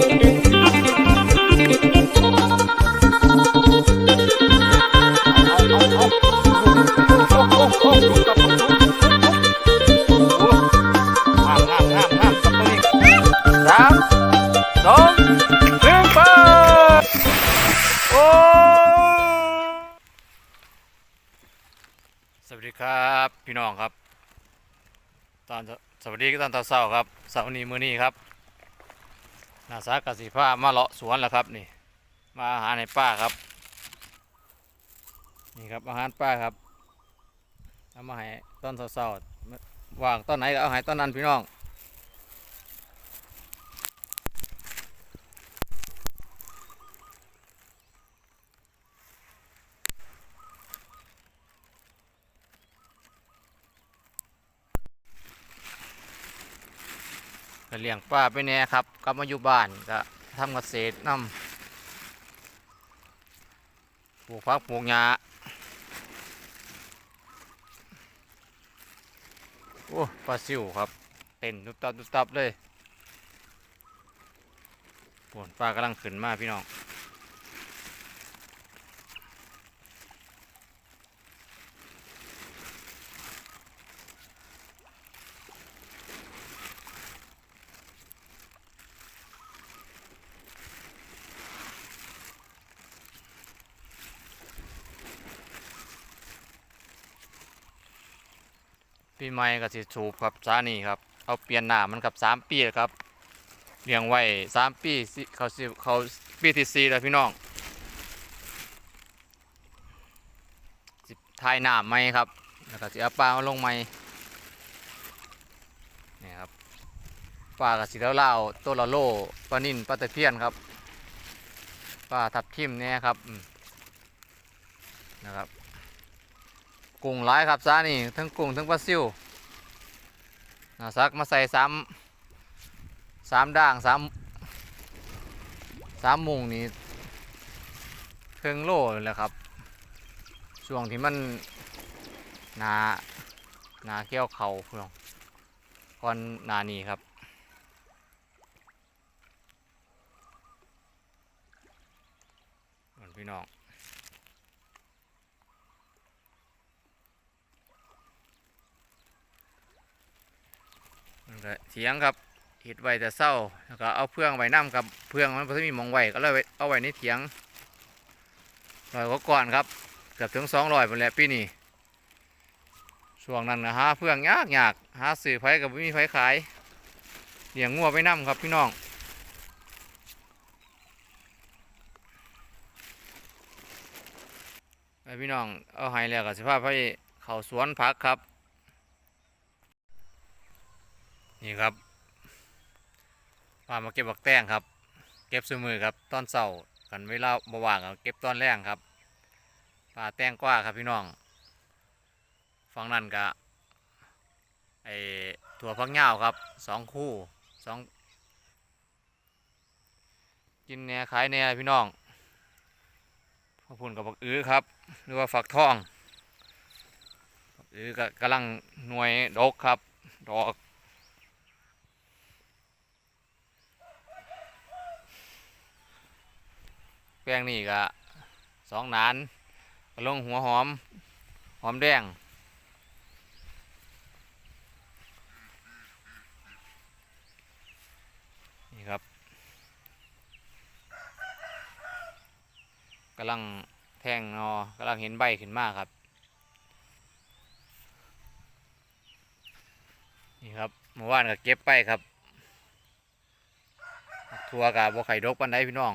สามสองหนึ่งไปโอ้สวัสดีครับพี่น้องครับตอนสวัสดีตอนเช้าครับเสาร์นี้มื้อนี้ครับ นาสากสิผ้ามาเลาะสวนแล้วครับนี่ มาอาหารในป้าครับ นี่ครับอาหารป้าครับเอามาให้ต้นเช้าๆว่างต้นไหนก็เอาให้ต้นนั้นพี่น้อง เลี้ยงปลาไปแน่ครับกลับมาอยู่บ้านก็ทำเกษตรนำปลูกฟักปลูกหญ้าโอ้ปลาซิวครับเต้นตุบตับตุบตับเลยปวนปลากำลังขึ้นมาพี่น้อง ปีใหม่ก็สิสูบครับสานี่ครับเอาเปลี่ยนหน้ามันครับสามปีแล้วครับเลี้ยงไว้สามปีเขาสิเขาปีที่สี่แล้วพี่น้องสิทายหน้าไหมครับแล้วก็สิเอาปลามาลงไหมนี่ครับปลากระสีเล่าๆตัวละโลปลานิ่นปลาตะเพียนครับปลาทับทิมเนี่ยครับนะครับ กุ้งหลายครับซานี่ทั้งกุ้งทั้งปลาซิวนาซักมาใส่สามสามด่างสามสามมุงนี่เพิ่งโลเลยแหละครับ ช่วงที่มันหนาหนาเกี่ยวเขาพื่อนก่อนหนานี้ครับพี่น้อง มันก็ เถียงครับเห็ดไว้แต่เศร้าแล้วก็เอาเพื่องไว้น้ำกับเพื่องมันไม่มีมองไว้ก็เลยเอาไว้ในเถียงลอยกว่าก่อนครับเกือบถึงสองร้อยหมดแล้วปีนี้ช่วงนั้นนะหาเพื่องยากยากหาสื่อไผกับไม่มีไผขายเลี้ยงงัวไปน้ำครับพี่น้องไอพี่น้องเอาให้แล้วกับสภาพให้เขาสวนพักครับ นี่ครับพามาเก็บบักแตงครับ เก็บซื้อมือครับตอนเสาร์กันเวลาบว่างก็เก็บตอนแรงครับปลาแตงกว่าครับพี่น้องฝั่งนั้นก็ไอถั่วพักเหย้าครับสองคู่สองกินแหน่ขายแหน่พี่น้องพวกพุ่นกับบักอื้อครับ หรือว่าฝักทองบักอื้อก็กำลังหน่วยดกครับ ดอก แป้งนี่ก็สองหนานลงหัวหอม หอมแดง นี่ครับกำลังแทงนอกำลังเห็นใบขึ้นมากครับ นี่ครับเมื่อวานก็เก็บไปครับ ทัวกับบไข่ดกปันไดพี่น้อง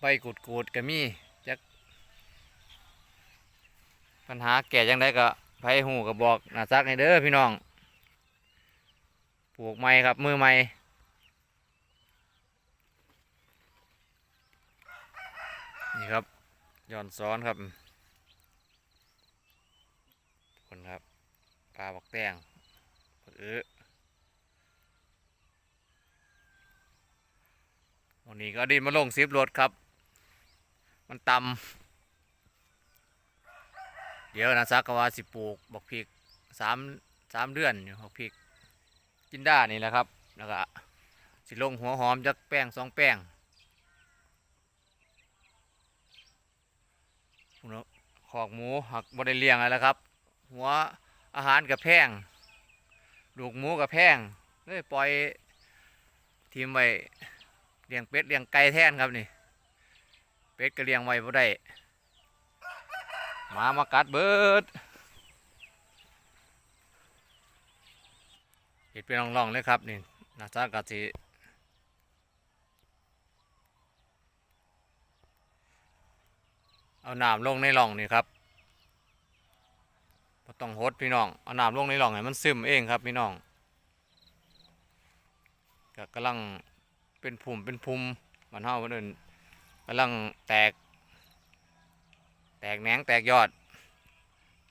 ใบกูดกูดๆก็มีจักปัญหาแก่ยังไดก็ไผหูก็บอกหนาซักให้เด้อพี่น้องปลูกไม้ครับมือไม้นี่ครับย้อนซ้อนครับคนครับปลาบักแตงเออวันนี้ก็ดินมาลงซิปรถครับ มันต่ำเดี๋ยวนะซักกว่าสิปลูกบักพริกสามสามเดือนอยู่บักพริกจินด้นี่แหละครับแล้วก็สิลงหัวหอมจักแป้งสองแป้งพุ่นเนาะขอกหมูหักบได้เลี้ยงอะไรแล้วครับ หัวอาหารกับแพงลูกหมูกับแพงเลยปล่อยทีมไว้เลี้ยงเป็ดเลี้ยงไก่แทนครับนี่ เป็ดก็เลี้ยงไว้บ่ได้หมามากัดเบิดเห็ดเป็นร่องๆเลยครับนี่นาซากะสิเอาน้ำลงในร่องนี่ครับต้องหดพี่น้อง เอาน้ำลงในร่องให้มันซึมเองครับพี่น้องก็กำลังเป็นภูมิเป็นภูมิมันเฮาเพิ่นเอิ้น กำลังแตก แตกแหนงแตกยอด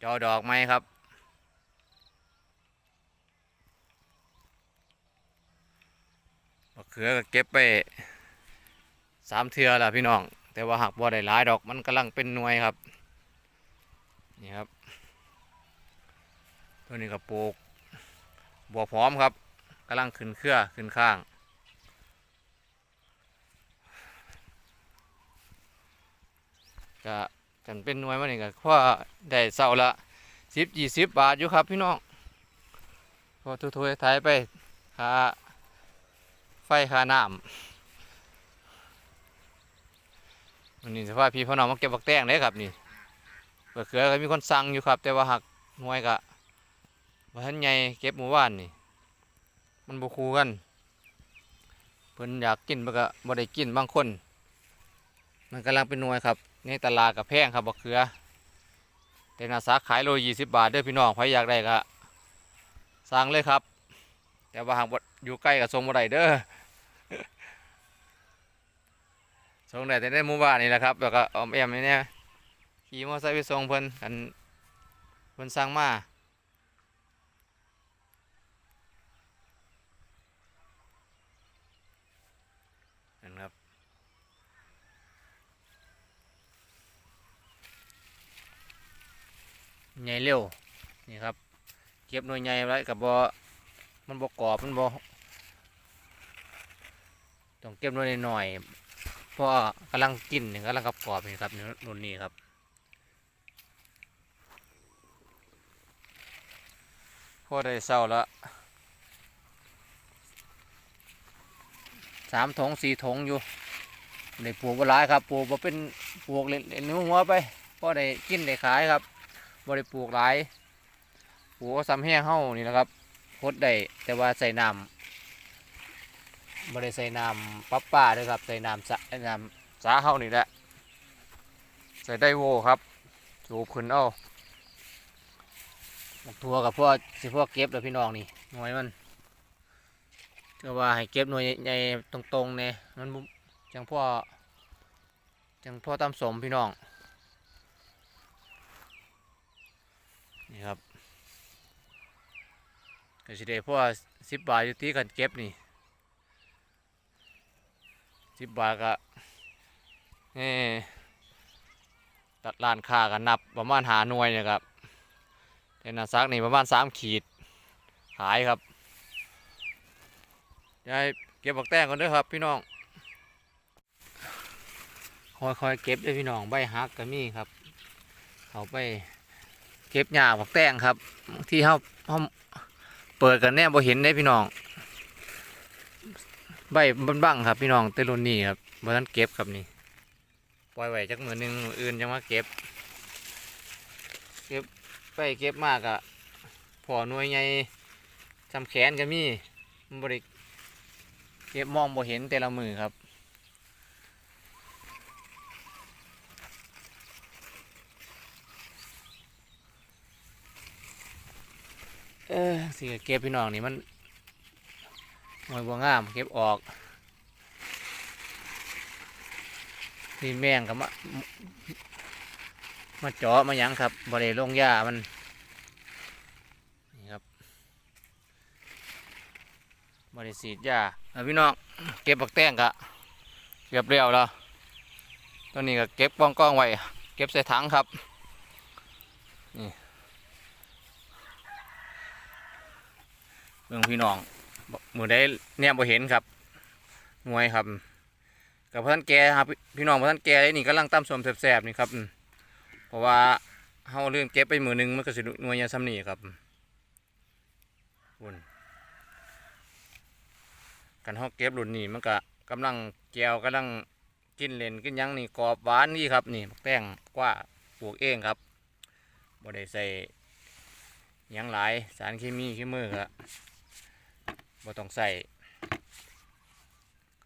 จอดอกไหมครับมะเขือก็เก็บไปสามเทือแล้วพี่น้อง แต่ว่าหักบ่ได้หลายดอกมันกำลังเป็นหน่วยครับ นี่ครับ ตัวนี้ก็ปลูกบัวพร้อมครับกำลังขึ้นเครือขึ้นข้าง ก็กันเป็นหน่วยมันนี่ก็พอได้เสาละสิบยี่สิบบาทอยู่ครับพี่น้องพอทุยๆท้ายไปค่าไฟคาน้ำวันนี้สภาพพี่พ่อน้องมาเก็บบักแตงเลยครับนี่เปิดเขือก็มีคนสั่งอยู่ครับ แต่ว่าหักหน่วยกะว่าท่านใหญ่เก็บหมู่บ้านนี่ มันบุคูกันเพิ่นอยากกินมันก็บ่ได้กินบางคน มันกำลังเป็นหน่วยครับ ในตลาดกับแพงครับบักเขือแต่นาสาขายโลยี่สิบบาทเด้อพี่น้องใครอยากได้ก็สั่งเลยครับ แต่ว่าหากอยู่ใกล้กับทรงบ่ได้เด้อทรงไหนแต่ในหมู่บ้านนี่แหละครับแล้วก็ออมแอมนี่เนี่ยขี่มอเตอร์ไซค์ไปทรงเพิ่นกันเพิ่นสั่งมานั่นครับ ใหญ่เร็วนี่ครับเก็บหน่วยใหญ่ไว้กับบอมันบกรอบมันบต้องเก็บหน่วยหน่อยเพราะกำลังกินนี่กำลังกรอบกรอบนี่ครับนี่นุ่นนี่ครับพอได้เศร้าแล้วสามถงสี่ถงอยู่ในปลูกบัหลายครับปลูกมาเป็นปลูกเล่นๆหัวไปพอได้กินได้ขายครับ บริปลูกหลายปลูกซ้ำแห้งเฮ้านี่นะครับพดได้แต่ว่าใส่น้ำบริใส่น้ำปั๊บป้าด้วยครับ ใส่น้ำสะน้ำสาเฮ้านี่แหละ ใส่ได้โวครับสูบขึ้นเอาทัวกับพวกสิพวกเก็บแล้วพี่น้องนี่หน่วยมันก็ว่าให้เก็บหน่วยใหญ่ตรงๆเนี่ยมันจังพ่อจังพ่อตามสมพี่น้อง นี่ครับก็สิได้เพราะว่าสิบบาทอยู่ที่กันเก็บนี่สิบบาทก็นี่ตัดร้านค้ากันนับประมาณหาหน่วยเนี่ยครับแต่นาซักนี่ประมาณสามขีดขายครับยายเก็บบักแตงก่อนด้วยครับพี่น้องค่อยๆเก็บด้วยพี่น้องใบฮักก็มีครับเอาไป เก็บหญ้าผักแตงครับ ที่เขาเขาเปิดกันแน่บ่เห็นได้พี่น้อง ใบบังครับพี่น้องเตลุนนี่ครับบ่ทันเก็บครับนี่ปล่อยไว้จักมือหนึงออื่นจังมาเก็บ เก็บไปเก็บมากอะพอหน่วยใหญ่ทำแขนก็มีบ่ได้เก็บมองบ่เห็นแต่ละมือครับ เออสิเก็บพี่น้องนี่มันหน่วยบัวงามเก็บออกนี่แมงกับมามาเจาะมาหยังครับบริเลงหญ้ามันนี่ครับบริสีดหญ้าพี่น้องเก็บบักแตงกะเรียบเรียวแล้วตัวนี้ก็เก็บกองกองไว้เก็บใส่ถังครับนี่ เบิ่งพี่น้องมือได้เนี่ยบ่เห็นครับหน่วยครับ กับท่านแกครับพี่น้องท่านแกเลยนี่กำลังตั้มสมแสบๆนี่ครับ เพราะว่าเฮาเลืมเก็บไปมือหนึงมันก็สิหน่วยยาซ้ำนี่ครับบุญกันเฮาเก็บรุ่นนี้มันก็กำลังแจวกำลังกินเลนกินยังนี่กรอบหวานนี่ครับนี่แป้งกว่าปลูกเองครับบ่ได้ใส่ยังหลายสารเคมีขี้มือครับ บ่ต้องใส่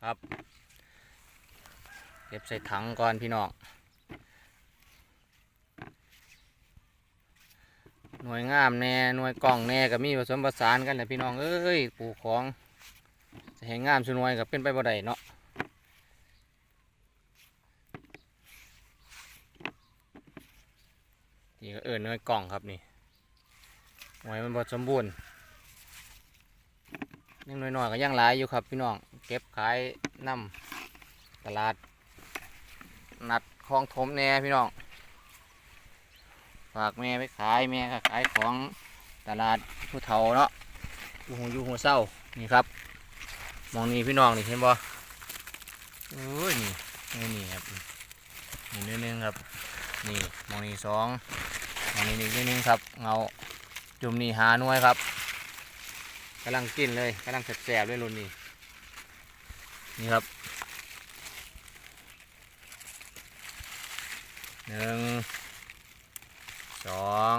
ครับ เก็บใส่ถังก่อนพี่น้อง หน่วยงามแน่หน่วยกล่องแน่ก็มีผสมผสานกันแหละพี่น้องเอ้ยปลูกของจะให้งามสุน่วยก็เป็นไปบ่ได้เนาะนี่ก็เอิญหน่วยกล่องครับนี่หน่วยมันบ่สมบูรณ์ ยังน้อยๆก็ยังหลายอยู่ครับพี่น้อง เก็บขายน้ำตลาด นัดคลองถมแน่พี่น้อง ฝากแม่ไปขายแม่ก็ขายของตลาดผู้เฒ่าเนาะอยู่หูอยู่หูเศร้านี่ครับ มองนี่พี่น้องนี่เห็นบ่โอ้ยนี่นี่นี่ครับนี่นิดนึงครับ นี่มองนี่สองมองนี่นิดนึงครับ เงาจุ่มนี่หาหน่วยครับ กำลังกินเลยกำลังแสบๆเลยรุ่นนี้ นี่ครับหนึ่งสอง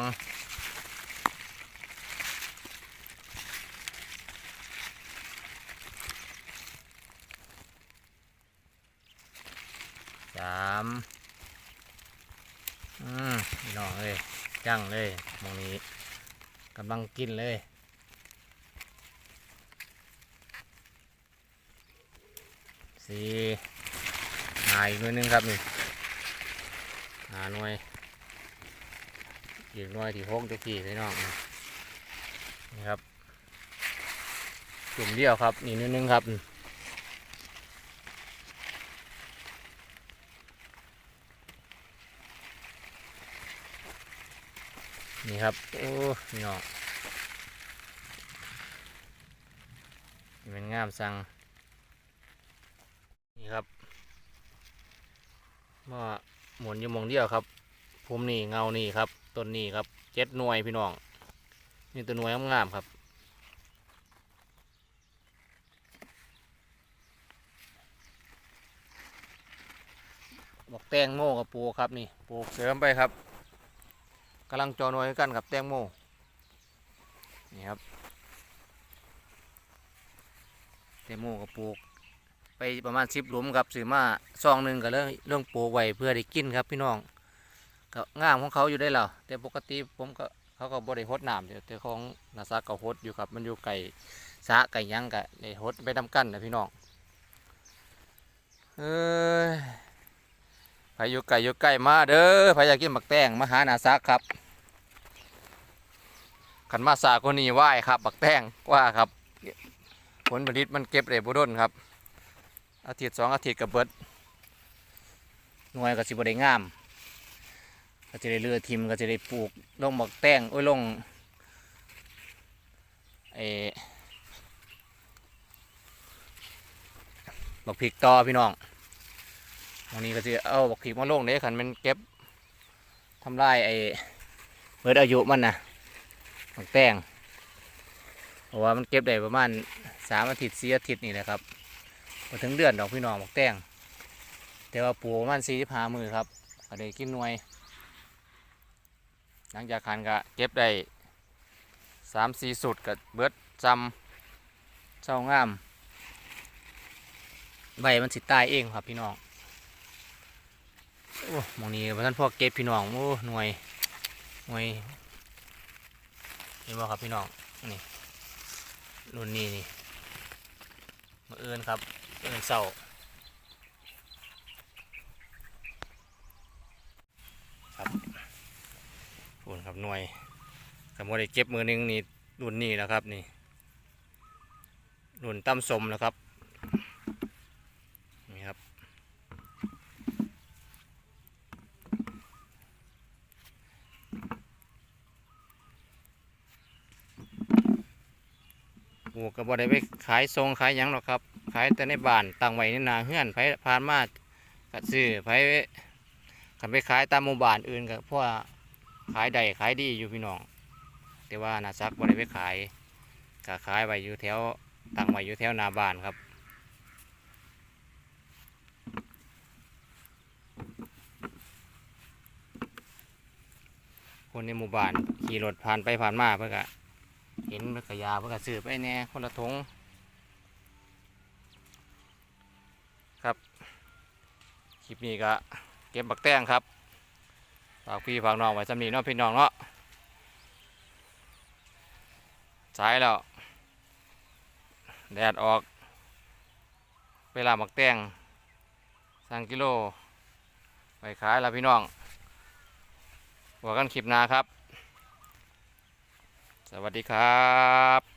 สามอืมน้องเลยจังเลยมองนี้กำลังกินเลย สี่หาอีกหน่วยนึงครับนี่หาหน่วย อีกหน่วยที่หกตะกี้พี่น้องนี่ครับกลุ่มเดียวครับ นี่น่วยหนึงครับนี่ครับ โอ้พี่น้องนี่เป็นงามสั่ง นี่ครับ มาหมุนอยู่หมองเดียวครับภูมินี่เงานี่ครับต้นนี้ครับเจ็ดหน่วยพี่น้องนี่ตัวหน่วยงามๆครับบอกแตงโมกับปลูกครับนี่ปลูกเสริมไปครับกำลังจอหน่วยกันกับแตงโมนี่ครับแตงโมกับปลูก ไปประมาณสิบหลุมครับซื้อมาซองหนึ่งก็เรื่องเรื่องปูไว้เพื่อได้กินครับพี่น้องก็ง่ามของเขาอยู่ได้แล้วแต่ปกติผมก็เขาก็บ่ได้หดน้ำเดียวแต่ของนาซาก็หดอยู่ครับ มันอยู่ไก่สะไก่ยังกะได้หดไปทำกันนะพี่น้องเอ้ยไปอยู่ไก่อยู่ไก่มาเด้อไปอยากกินหมักแตงมาหานาซาครับขันมาสาคนนี้ไหวครับหมักแตงว่าครับ ผลผลิตมันเก็บได้บ่ดนครับ อาทิตย์สองอาทิตย์กับเบิดหน่วยก็สิบได้งามก็จะได้เลือทิมก็จะได้ปลูกลงหมักแต้งโอ้ยลงเอบักพริกต่อพี่น้องวันนี้ก็จะเอาบักพริกมาลงเด้ขันมันเก็บทำลายไอ้เบิดอายุมันนะหมักแต้งเพราะว่ามันเก็บได้ประมาณสามอาทิตย์สี่อาทิตย์นี่แหละครับ มาถึงเดือนดอกพี่น้องบอกแตงแต่ว่าปูประมันสี่สิบห้ามือครับก็ได้กินหน่วย หลังจากคันก็เก็บได้สามสี่สุดกับเบิดจำเจ้างาม ใบมันสิตายเองครับพี่น้องโอ้มองนี้ท่านพ่อเก็บพี่น้องโอ้หน่วยหน่วยเห็นบ่ครับพี่น้องนี่รุ่นนี้นี่มาเอินครับ เอินเสาครับพูนครับหน่วยสมมติได้เก็บมือหนึงนี่รุ่นนี้แล้วครับนี่รุ่นตั้มสมแล้วครับนี่ครับปลูกก็บ่ได้ไปขายทรงขายยังหรอกครับ ขายแต่ในบ้านตั้งไว้ในนาเฮือนไผผ่านมาก็ซื้อไผคันไปขายตามหมู่บ้านอื่นก็เพว่าขายได้ขายดีอยู่พี่น้อง แต่ว่านาซักบ่ได้ไปขายก็ขายไว้อยู่แถวตั้งไว้อยู่แถวนาบ้านครับคนในหมู่บ้านขี่รถผ่านไปผ่านมาเพื่อก็เห็นเพื่อกยาเพื่อกซื้อไปแน่คนละทงครับค ลิปนี้ก็เก็บบักแตงครับฝากพี่ฝากน้องไว้สำนีเนาะพี่น้องเนาะสายแล้ว แดดออก เวลาบักแตงสั่งกิโลไปขายแล้วพี่น้องบอกกันคลิปหน้าครับ สวัสดีครับ